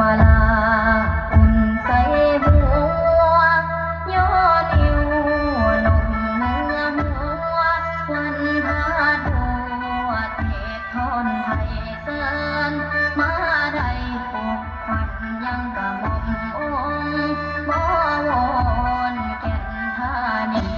มาลาอุ่นใสบัวยอดิวนมเมืองหัววันพาตัวเทศทนไทยเสนมาได้ปกพันยังกรม่อมองบ่วนแก่นทาน